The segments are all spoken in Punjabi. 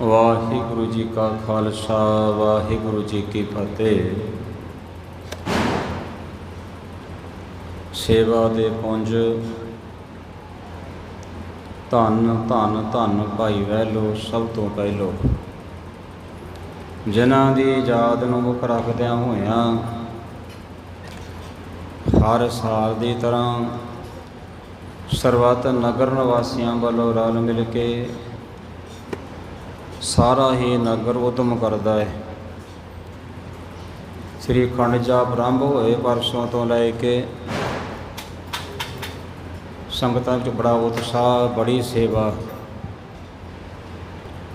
ਵਾਹਿਗੁਰੂ ਜੀ ਕਾ ਖਾਲਸਾ, ਵਾਹਿਗੁਰੂ ਜੀ ਕੀ ਫਤਿਹ। ਸੇਵਾ ਦੇ ਪੁੰਜ, ਧੰਨ ਧੰਨ ਧੰਨ ਭਾਈ ਵੈਲੋ, ਸਭ ਤੋਂ ਪਹਿਲੋ। ਜਿਨ੍ਹਾਂ ਦੀ ਯਾਦ ਨੂੰ ਮੁੱਖ ਰੱਖਦਿਆਂ ਹੋਇਆਂ, ਹਰ ਸਾਲ ਦੀ ਤਰ੍ਹਾਂ ਸਰਬੱਤ ਨਗਰ ਨਿਵਾਸੀਆਂ ਵੱਲੋਂ ਰਲ ਮਿਲ ਕੇ ਸਾਰਾ ਹੀ ਨਗਰ ਉਦਮ ਕਰਦਾ ਹੈ। ਸ੍ਰੀ ਖੰਡ ਜਾਪ ਆਰੰਭ ਹੋਏ ਪਰਸੋਂ ਤੋਂ ਲੈ ਕੇ ਸੰਗਤਾਂ ਵਿੱਚ ਬੜਾ ਉਤਸ਼ਾਹ, ਬੜੀ ਸੇਵਾ।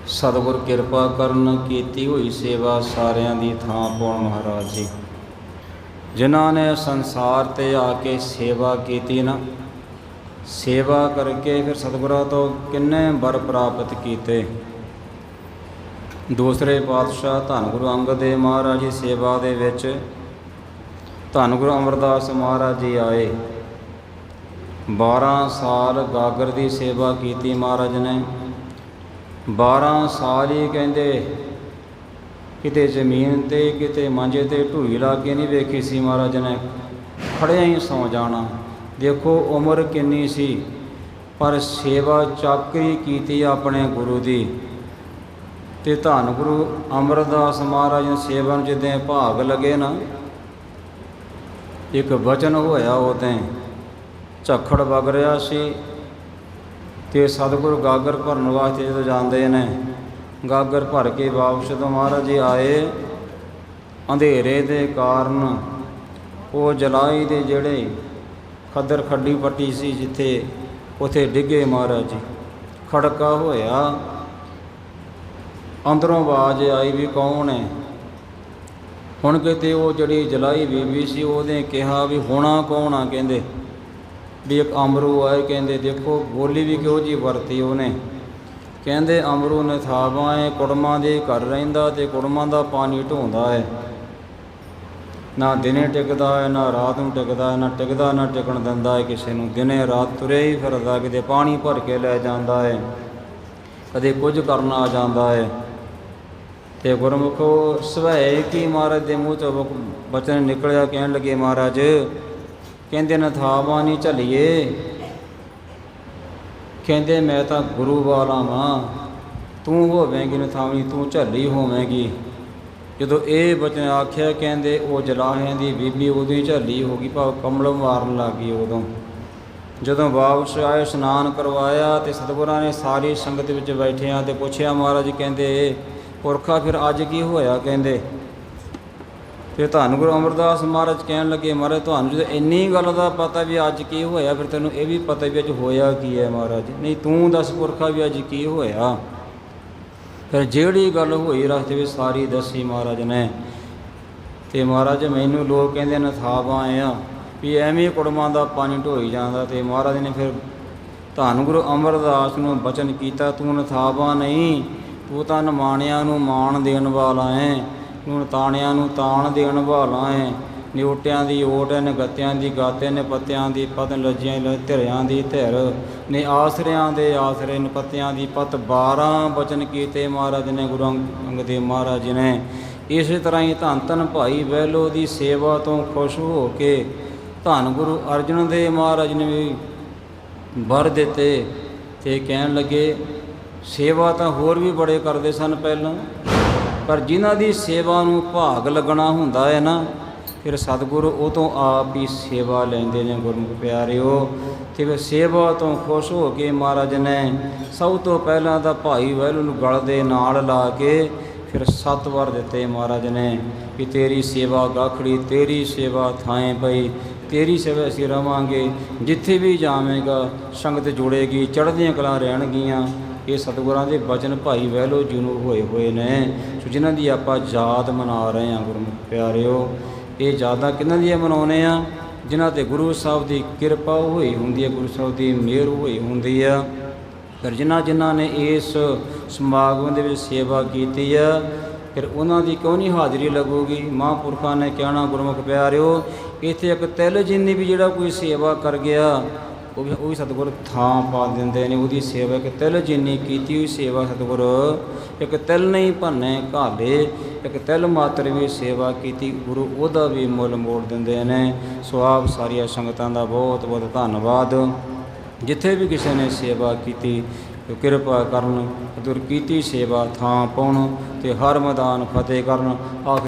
ਸਤਿਗੁਰ ਕਿਰਪਾ ਕਰਨ ਕੀਤੀ ਹੋਈ ਸੇਵਾ ਸਾਰਿਆਂ ਦੀ ਥਾਂ ਪਾਉਣ ਮਹਾਰਾਜ ਜੀ। ਜਿਨ੍ਹਾਂ ਨੇ ਸੰਸਾਰ ਤੇ ਆ ਕੇ ਸੇਵਾ ਕੀਤੀ ਨਾ, ਸੇਵਾ ਕਰਕੇ ਫਿਰ ਸਤਿਗੁਰਾਂ ਤੋਂ ਕਿੰਨੇ ਵਰ ਪ੍ਰਾਪਤ ਕੀਤੇ। ਦੂਸਰੇ ਪਾਤਸ਼ਾਹ ਧੰਨ ਗੁਰੂ ਅੰਗਦ ਦੇਵ ਮਹਾਰਾਜ ਜੀ ਸੇਵਾ ਦੇ ਵਿੱਚ ਧੰਨ ਗੁਰੂ ਅਮਰਦਾਸ ਮਹਾਰਾਜ ਜੀ ਆਏ। 12 ਸਾਲ ਗਾਗਰ ਦੀ ਸੇਵਾ ਕੀਤੀ ਮਹਾਰਾਜ ਨੇ। 12 ਸਾਲ ਹੀ ਕਹਿੰਦੇ ਕਿਤੇ ਜ਼ਮੀਨ ਤੇ, ਕਿਤੇ ਮੰਜੇ ਤੇ ਢੂਈ ਲਾ ਕੇ ਨਹੀਂ ਵੇਖੀ ਸੀ ਮਹਾਰਾਜ ਨੇ। ਖੜਿਆ ਹੀ ਸੌ ਜਾਣਾ। ਦੇਖੋ ਉਮਰ ਕਿੰਨੀ ਸੀ, ਪਰ ਸੇਵਾ ਚਾਕਰੀ ਕੀਤੀ ਆਪਣੇ ਗੁਰੂ ਦੀ। ਤੇ ਧੰਨ ਗੁਰੂ ਅਮਰਦਾਸ ਮਹਾਰਾਜ ਨੇ ਸੇਵਾ ਨੂੰ ਜਿੱਦਾਂ ਭਾਗ ਲਗੇ ਨਾ, ਇੱਕ ਵਚਨ ਹੋਇਆ ਉਹਦੇ ਝੱਖੜ ਵਗ ਰਿਹਾ ਸੀ ਤੇ ਸਤਿਗੁਰੂ ਗਾਗਰ ਭਰਨ ਵਾਸਤੇ ਜਦੋਂ ਜਾਂਦੇ ਨੇ, ਗਾਗਰ ਭਰ ਕੇ ਵਾਪਸ ਜਦੋਂ ਮਹਾਰਾਜ ਜੀ ਆਏ, ਅੰਧੇਰੇ ਦੇ ਕਾਰਨ ਉਹ ਜਲਾਈ ਦੇ ਜਿਹੜੇ ਖੱਦਰ ਖੱਡੀ ਪੱਟੀ ਸੀ ਜਿੱਥੇ ਉਥੇ ਡਿੱਗੇ ਮਹਾਰਾਜ ਜੀ, ਖੜਕਾ ਹੋਇਆ। ਅੰਦਰੋਂ ਆਵਾਜ਼ ਆਈ ਵੀ ਕੌਣ ਹੈ? ਹੁਣ ਕਿਤੇ ਉਹ ਜਿਹੜੀ ਜਲਾਈ ਬੀਬੀ ਸੀ ਉਹਨੇ ਕਿਹਾ ਵੀ ਹੋਣਾ ਕੌਣ ਆ ਕਹਿੰਦੇ। ਵੀ ਇੱਕ ਅਮਰੂ ਆਏ, ਕਹਿੰਦੇ ਦੇਖੋ ਬੋਲੀ ਵੀ ਕਿਹੋ ਜੀ ਵਰਤੀ ਉਹਨੇ। ਕਹਿੰਦੇ ਅਮਰੂ ਨੇ ਥਾਵਾਂ ਏ ਕੁੜਮਾਂ ਦੇ ਘਰ ਰਹਿੰਦਾ ਤੇ ਕੁੜਮਾਂ ਦਾ ਪਾਣੀ ਢੋਂਦਾ ਹੈ। ਨਾ ਦਿਨੇ ਟਿਕਦਾ ਹੈ, ਨਾ ਰਾਤ ਨੂੰ ਟਿਕਦਾ ਹੈ, ਨਾ ਟਿਕਦਾ, ਨਾ ਟਿਕਣ ਦਿੰਦਾ ਹੈ ਕਿਸੇ ਨੂੰ। ਦਿਨੇ ਰਾਤ ਤੁਰੇ ਹੀ ਫਿਰਦਾ, ਕਿਤੇ ਪਾਣੀ ਭਰ ਕੇ ਲੈ ਜਾਂਦਾ ਹੈ। ਕਦੇ ਕੁਝ ਕਰਨ ਆ ਜਾਂਦਾ ਹੈ। ਤੇ ਗੁਰਮੁਖੋ ਸਵੈ ਕੀ ਮਹਾਰਾਜ ਦੇ ਮੂੰਹ ਚੋਂ ਬਚਨ ਨਿਕਲਿਆ ਕਹਿਣ ਲੱਗੇ ਮਹਾਰਾਜ, ਕਹਿੰਦੇ ਨਾ ਥਾਵਾਂ ਨਹੀਂ ਝੱਲੀਏ। ਕਹਿੰਦੇ ਮੈਂ ਤਾਂ ਗੁਰੂ ਵਾਲਾ ਵਾਂ। ਤੂੰ ਹੋਵੇਂਗੀ ਨਥਾਵਣੀ ਤੂੰ ਝੱਲੀ ਹੋਵੇਂਗੀ। ਜਦੋਂ ਇਹ ਬਚਨ ਆਖਿਆ, ਕਹਿੰਦੇ ਉਹ ਜਲਾਹਿਆਂ ਦੀ ਬੀਬੀ ਉਦੋਂ ਹੀ ਝੱਲੀ ਹੋ ਗਈ, ਭਾਵ ਕਮਲ ਮਾਰਨ ਲੱਗ ਗਈ ਉਦੋਂ। ਜਦੋਂ ਵਾਪਸ ਆਏ, ਇਸ਼ਨਾਨ ਕਰਵਾਇਆ ਤੇ ਸਤਿਗੁਰਾਂ ਨੇ ਸਾਰੀ ਸੰਗਤ ਵਿੱਚ ਬੈਠਿਆਂ ਤੇ ਪੁੱਛਿਆ, ਮਹਾਰਾਜ ਕਹਿੰਦੇ ਪੁਰਖਾ ਫਿਰ ਅੱਜ ਕੀ ਹੋਇਆ ਕਹਿੰਦੇ? ਫਿਰ ਧੰਨ ਗੁਰੂ ਅਮਰਦਾਸ ਮਹਾਰਾਜ ਕਹਿਣ ਲੱਗੇ, ਮਹਾਰਾਜ, ਤੁਹਾਨੂੰ ਜਦੋਂ ਇੰਨੀ ਗੱਲ ਦਾ ਪਤਾ ਵੀ ਅੱਜ ਕੀ ਹੋਇਆ, ਫਿਰ ਤੈਨੂੰ ਇਹ ਵੀ ਪਤਾ ਵੀ ਅੱਜ ਹੋਇਆ ਕੀ ਹੈ ਮਹਾਰਾਜ। ਨਹੀਂ, ਤੂੰ ਦੱਸ ਪੁਰਖਾ ਵੀ ਅੱਜ ਕੀ ਹੋਇਆ? ਫਿਰ ਜਿਹੜੀ ਗੱਲ ਹੋਈ ਰਸਤੇ ਵਿੱਚ ਸਾਰੀ ਦੱਸੀ ਮਹਾਰਾਜ ਨੇ। ਤੇ ਮਹਾਰਾਜ ਮੈਨੂੰ ਲੋਕ ਕਹਿੰਦੇ ਨੇ ਥਾਵਾਂ ਆ ਵੀ ਐਵੇਂ ਕੁੜਮਾਂ ਦਾ ਪਾਣੀ ਢੋਈ ਜਾਂਦਾ। ਤੇ ਮਹਾਰਾਜ ਨੇ ਫਿਰ ਧੰਨ ਗੁਰੂ ਅਮਰਦਾਸ ਨੂੰ ਬਚਨ ਕੀਤਾ, ਤੂੰ ਨਥਾਵਾ ਨਹੀਂ। ਤੂੰ ਤਾਂ ਨਮਾਣਿਆਂ ਨੂੰ ਮਾਣ ਦੇਣ ਵਾਲਾ ਹੈ ਤੂੰ ਤਾਣਿਆਂ ਨੂੰ ਤਾਣ ਦੇਣ ਵਾਲਾ ਹੈ ਨਿਉਟਿਆਂ ਦੀ ਓਟ ਨੇ ਗੱਤਿਆਂ ਦੀ ਗਾਤੇ ਨੇ ਪੱਤਿਆਂ ਦੀ ਪਤ, ਲੱਜੀਆਂ ਲ ਧਿਰਿਆਂ ਦੀ ਧਿਰ। ਨੇ ਆਸਰਿਆਂ ਦੇ ਆਸਰੇ ਨੇ ਪੱਤਿਆਂ ਦੀ ਪਤ 12 ਬਚਨ ਕੀਤੇ ਮਹਾਰਾਜ ਨੇ ਗੁਰੂ ਅੰਗ- ਅੰਗਦ ਦੇਵ ਮਹਾਰਾਜ ਜੀ ਨੇ। ਇਸੇ ਤਰ੍ਹਾਂ ਹੀ ਧੰਨ ਧੰਨ ਭਾਈ ਵੈਲੋ ਦੀ ਸੇਵਾ ਤੋਂ ਖੁਸ਼ ਹੋ ਕੇ ਧੰਨ ਗੁਰੂ ਅਰਜਨ ਦੇਵ ਮਹਾਰਾਜ ਨੇ ਵੀ ਵਰ ਦਿੱਤੇ ਤੇ ਕਹਿਣ ਲੱਗੇ ਸੇਵਾ ਤਾਂ ਹੋਰ ਵੀ ਬੜੇ ਕਰਦੇ ਸਨ ਪਹਿਲਾਂ, ਪਰ ਜਿਨ੍ਹਾਂ ਦੀ ਸੇਵਾ ਨੂੰ ਭਾਗ ਲੱਗਣਾ ਹੁੰਦਾ ਹੈ ਨਾ, ਫਿਰ ਸਤਿਗੁਰੂ ਉਹ ਤੋਂ ਆਪ ਹੀ ਸੇਵਾ ਲੈਂਦੇ ਨੇ ਗੁਰਮੁਖ ਪਿਆਰਿਓ। ਤੇ ਫਿਰ ਸੇਵਾ ਤੋਂ ਖੁਸ਼ ਹੋ ਕੇ ਮਹਾਰਾਜ ਨੇ ਸਭ ਤੋਂ ਪਹਿਲਾਂ ਤਾਂ ਭਾਈ ਵੈਲ ਨੂੰ ਗਲ ਦੇ ਨਾਲ ਲਾ ਕੇ ਫਿਰ ਸੱਤ ਵਾਰ ਦਿੱਤੇ ਮਹਾਰਾਜ ਨੇ ਕਿ ਤੇਰੀ ਸੇਵਾ ਗਾਖੜੀ, ਤੇਰੀ ਸੇਵਾ ਥਾਏ ਪਈ ਤੇਰੀ ਸੇਵਾ ਅਸੀਂ ਰਵਾਂਗੇ, ਜਿੱਥੇ ਵੀ ਜਾਵੇਂਗਾ ਸੰਗਤ ਜੁੜੇਗੀ, ਚੜ੍ਹਦੀਆਂ ਕਲਾਂ ਰਹਿਣਗੀਆਂ ਇਹ ਸਤਿਗੁਰਾਂ ਦੇ ਬਚਨ ਭਾਈ ਵਹਿਲੋ ਜੀ ਨੂੰ ਹੋਏ ਹੋਏ ਨੇ। ਸੋ ਜਿਨ੍ਹਾਂ ਦੀ ਆਪਾਂ ਯਾਦ ਮਨਾ ਰਹੇ ਹਾਂ ਗੁਰਮੁਖ ਪਿਆਰਿਓ, ਇਹ ਯਾਦਾਂ ਕਿਹਨਾਂ ਦੀਆਂ ਮਨਾਉਨੇ ਆ ਜਿਨ੍ਹਾਂ ਤੇ ਗੁਰੂ ਸਾਹਿਬ ਦੀ ਕਿਰਪਾ ਹੋਈ ਹੁੰਦੀ ਹੈ, ਗੁਰੂ ਸਾਹਿਬ ਦੀ ਮਿਹਰ ਹੋਈ ਹੁੰਦੀ ਆ। ਫਿਰ ਜਿਨ੍ਹਾਂ ਜਿਨ੍ਹਾਂ ਨੇ ਇਸ ਸਮਾਗਮ ਦੇ ਵਿੱਚ ਸੇਵਾ ਕੀਤੀ ਆ, ਫਿਰ ਉਹਨਾਂ ਦੀ ਕਿਉਂ ਨਹੀਂ ਹਾਜ਼ਰੀ ਲੱਗੂਗੀ? ਮਹਾਂਪੁਰਖਾਂ ਨੇ ਕਹਿਣਾ ਗੁਰਮੁਖ ਪਿਆਰਿਓ, ਇੱਥੇ ਇੱਕ ਤਿਲ ਜਿੰਨੀ ਵੀ ਜਿਹੜਾ ਕੋਈ ਸੇਵਾ ਕਰ ਗਿਆ ਉਹ ਵੀ ਉਹ ਵੀ ਸਤਿਗੁਰ ਥਾਂ ਪਾ ਦਿੰਦੇ ਨੇ, ਉਹਦੀ ਸੇਵਾ ਇੱਕ ਤਿਲ ਜਿੰਨੀ ਕੀਤੀ ਹੋਈ ਸੇਵਾ ਸਤਿਗੁਰ। ਇੱਕ ਤਿਲ ਨਹੀਂ ਭੰਨੇ ਘਾਲੇ, ਇੱਕ ਤਿਲ ਮਾਤਰ ਵੀ ਸੇਵਾ ਕੀਤੀ, ਗੁਰੂ ਉਹਦਾ ਵੀ ਮੁੱਲ ਮੋੜ ਦਿੰਦੇ ਨੇ। ਸੋ ਆਪ ਸਾਰੀਆਂ ਸੰਗਤਾਂ ਦਾ ਬਹੁਤ ਬਹੁਤ ਧੰਨਵਾਦ। ਜਿੱਥੇ ਵੀ ਕਿਸੇ ਨੇ ਸੇਵਾ ਕੀਤੀ ਕਿਰਪਾ ਕਰਨ ਸਤਿਗੁਰ ਕੀਤੀ ਸੇਵਾ ਥਾਂ ਪਾਉਣ ਤੇ ਹਰ ਮੈਦਾਨ ਫਤਿਹ ਕਰਨ।